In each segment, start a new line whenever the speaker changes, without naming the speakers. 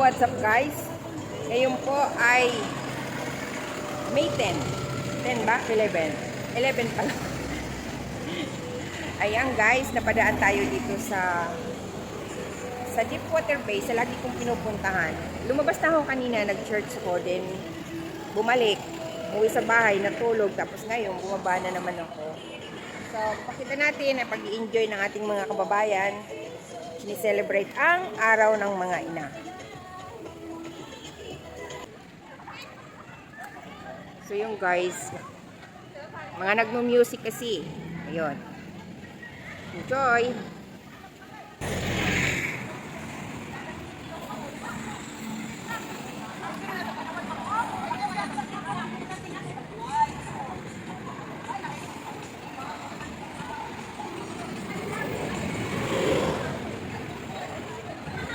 what's up guys? Ngayon po ay May 10. 10 ba? 11. 11 pala. Ayan guys, napadaan tayo dito sa sa Deepwater Bay, sa lagi kong pinupuntahan. Lumabas na ako kanina, nag-church ako, then bumalik, umuwi sa bahay, natulog, tapos ngayon, bumaba na naman ako. So, pakita natin na pag enjoy ng ating mga kababayan, sinicelebrate ang araw ng mga ina. So yung guys, mga nagmo-music kasi. Ayun. Enjoy!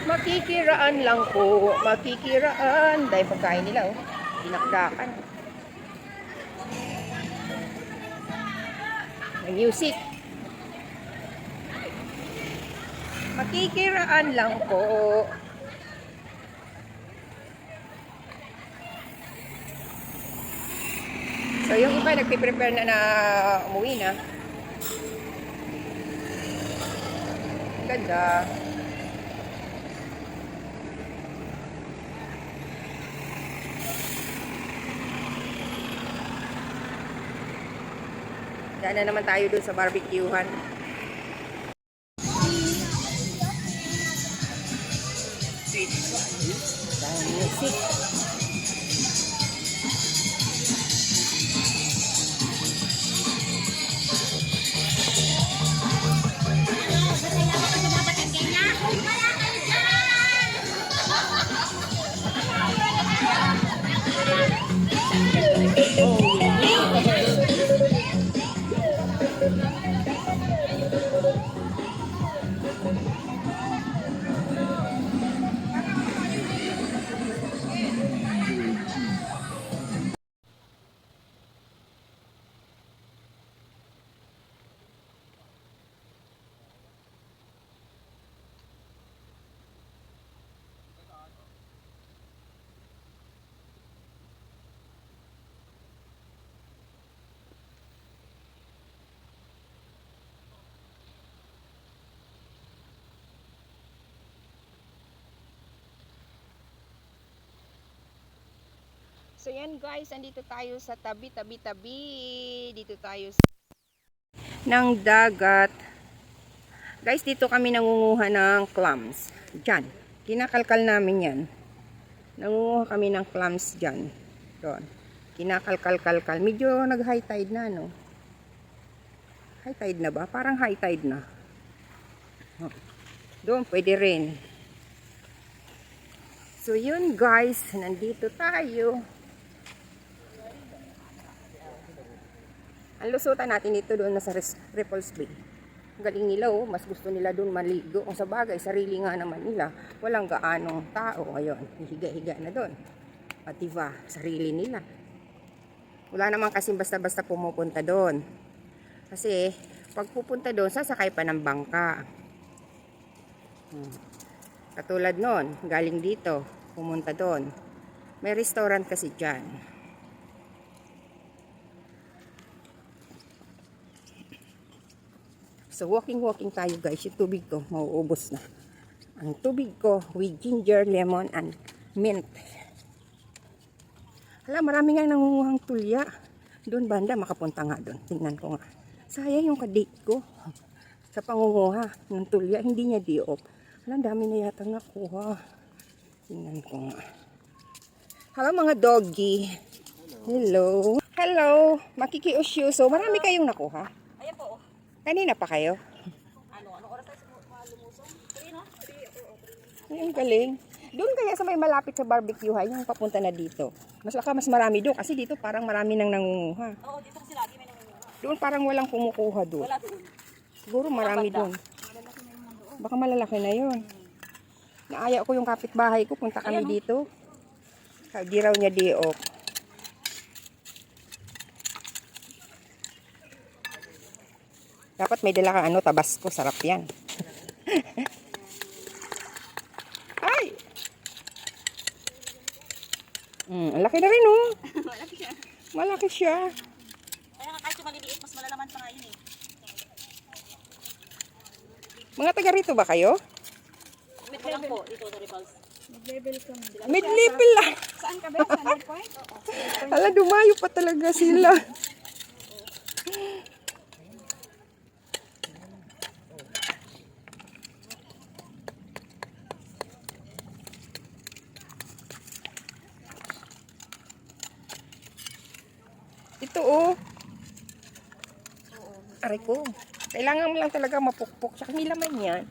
Makikiraan lang po, makikiraan. Dahil pagkain nila, oh. Dinakdakan. Music. Makikiraan lang po. So, yung iba nagpiprepare na na umuwi na. Ganda. Daan na naman tayo dun sa barbecuehan. Dahil music. So yan guys, andito tayo sa tabi, tabi, tabi. Dito tayo sa ng dagat. Guys, dito kami nangunguha ng clams. Diyan. Kinakalkal namin yan. Nangunguha kami ng clams diyan. Doon. Kinakalkal-kalkal. Medyo nag-high tide na, no? High tide na ba? Parang high tide na. Doon, pwede rin. So, yun guys. Nandito tayo. Ang lusutan natin ito doon na sa Ripples Bay. Galing nila oh, mas gusto nila doon maligo. Kung sa bagay, sarili nga naman nila. Walang gaanong tao. Ayun, higa-higa na doon. At diba, sarili nila. Wala naman kasi basta-basta pumupunta doon. Kasi, pag pupunta doon, sasakay pa ng bangka. Hmm. Katulad noon, galing dito, pumunta doon. May restaurant kasi dyan. So, walking-walking tayo guys. Yung tubig ko, mauubos na. Ang tubig ko with ginger, lemon, and mint. Hala, marami nga nangunguhang tulya. Doon banda, makapunta nga doon. Tingnan ko nga. Sayang yung kadate ko. Sa pangunguha ng tulya, hindi niya di-off. Dami na yata nakuha. Tingnan ko nga. Hello mga doggy. Hello. Hello. Makikiusyo. So, marami kayong nakuha.
Ayan.
Kanina pa kayo?
Ano, ano oras tayo malumusong? Three, no? Three, oo.
Ay, ang galing. Doon kaya sa may malapit sa barbecue ha, yung papunta na dito. Mas baka mas marami doon kasi dito parang marami nang nangunguha.
Oo, dito kasi lagi may nangunguha.
Doon parang walang kumukuha doon.
Wala doon.
Siguro marami doon. Baka malalaki na yun. Naaya ko yung kapitbahay ko, punta kami dito. Di raw niya di Dapat may dala kang ano, tabasco. Sarap yan. Ay! Mm, ang laki na rin oh.
Malaki siya.
Malaki siya.
Kaya nga kahit yung maliliit, mas malalaman pa nga yun eh.
Mga taga rito ba kayo?
Mid lang po dito sa Repulse.
Mid-level lang.
Saan ka ba? Sa North Point? Oo.
Hala, dumayo pa talaga sila. Ito oh. Aray ko. Kailangan mo lang talaga mapukpok. Tsaka may laman yan.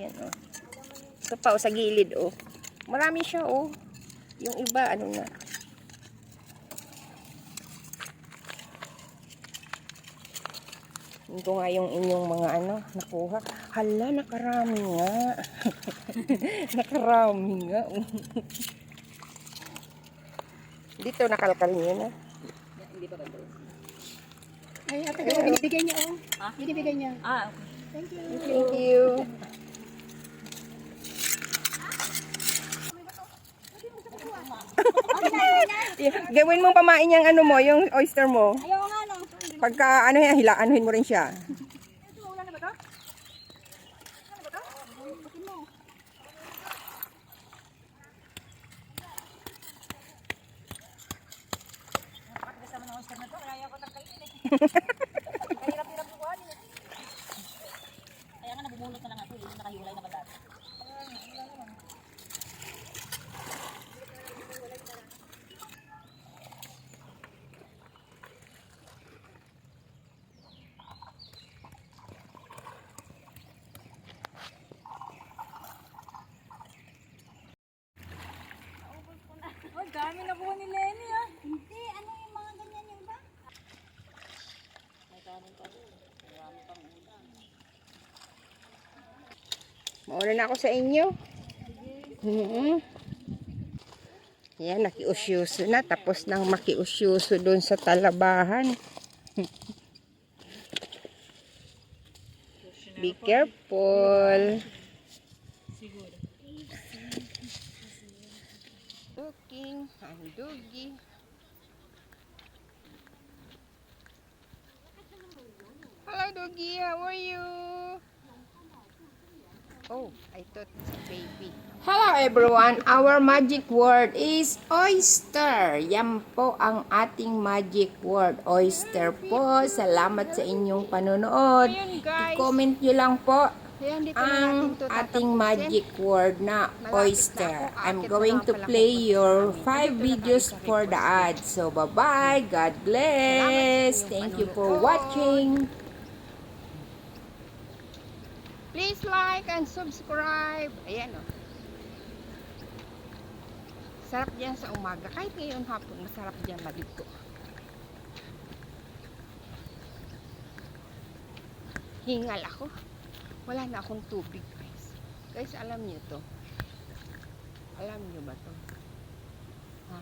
Yan oh. Ito pa oh, sa gilid oh. Marami siya oh. Yung iba ano na. Ito nga yung inyong mga ano, nakuha. Hala, nakarami nga. nakarami nga. Dito nakalkal niyo na.
Hindi pa ito?
Ay, ate, oh. binibigay niya, oh.
Ha?
Binibigay niya.
Ah, okay.
Thank you.
Thank you. Gawin mong pamain yung ano mo, yung oyster mo.
Ayaw nga no.
Pagka ano yan, hila, anuhin mo rin siya.
Ito, wala na ba ito? Wala na ba ito? Bukin mo. Napakatigas naman ng oyster na to, kaya ayaw ko kuhanin eh. Kaya nga nabubulot na lang ako, nakahiwalay na ba dati? Dami na buwan ni Lenny ah. Hindi, ano yung mga ganyan yung iba? May kanin pa doon. Marami pang.
Mauna na ako sa inyo. Mm Yan, nakiusyoso na. Tapos nang makiusyoso doon sa talabahan. Be careful. Looking, handugi. Hello, doggy. How are you? Oh, I thought baby. Hello everyone! Our magic word is oyster. Yan po ang ating magic word. Oyster po. Salamat sa inyong panonood. I-comment nyo lang po ang ating magic word na oyster. I'm going to play your 5 videos for the ad. So, bye-bye. God bless. Thank you for watching. Please like and subscribe. Ayan o. Sarap diyan sa umaga. Kahit ngayon hapon, masarap diyan maligo. Hingal ako. Wala na akong tubig, guys. Guys, alam niyo to. Alam niyo ba to? Ha?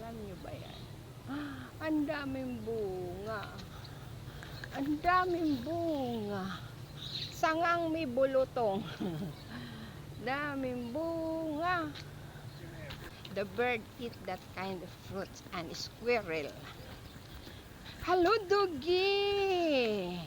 Alam niyo ba yan? Ah, ang daming bunga. Ang daming bunga. Sangang may bulutong. daming bunga. The bird eat that kind of fruits and squirrel. Hello, doggy!